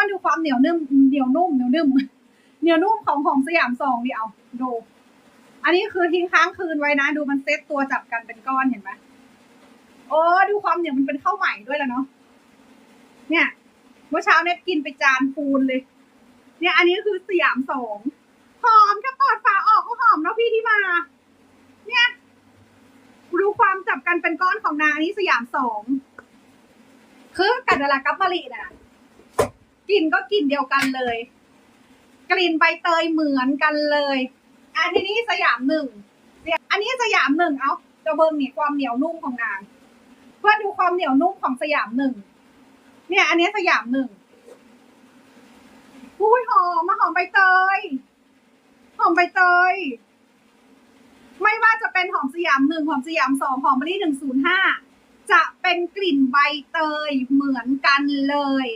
ก็ดูความเหนียวนุ่มเหนียวนุ่มเหนียวนุ่มเหนียวนุ่มของของสยามสองดิเอาดู อันนี้คือทิ้งค้างคืนไว้นะ ดูมันเซตตัวจับกันเป็นก้อนเห็นไหมโอ้ดูความเหนียวมันเป็นข้าวใหม่ด้วยแล้วเนาะเนี่ยเมื่อเช้าเน็ตกินไปจานฟูนเลย เนี่ย อันนี้คือสยามสองหอมแค่เปิดฝาออกก็หอมแล้วพี่ที่มา เนี่ยดูความจับกันเป็นก้อนของนางอันนี้สยามสองคือกันดารากับบริน่ะ กลิ่นก็กลิ่นเดียวกันเลย กลิ่นใบเตยเหมือนกันเลยอันทีนี้สยามหนึ่งอันนี้สยามหนึ่งเอาจะเบิ้งนี่ความเหนียวนุ่มของนาง เพื่อดูความเหนียวนุ่มของสยามหนึ่งเนี่ย อันนี้สยามหนึ่งอุ้ยหอมมาหอมใบเตยหอมใบเตย ไม่ว่าจะเป็นหอมสยามหนึ่งหอมสยามสองหอมมะลิหนึ่งศูนย์ห้าจะเป็นกลิ่นใบเตยเหมือนกันเลย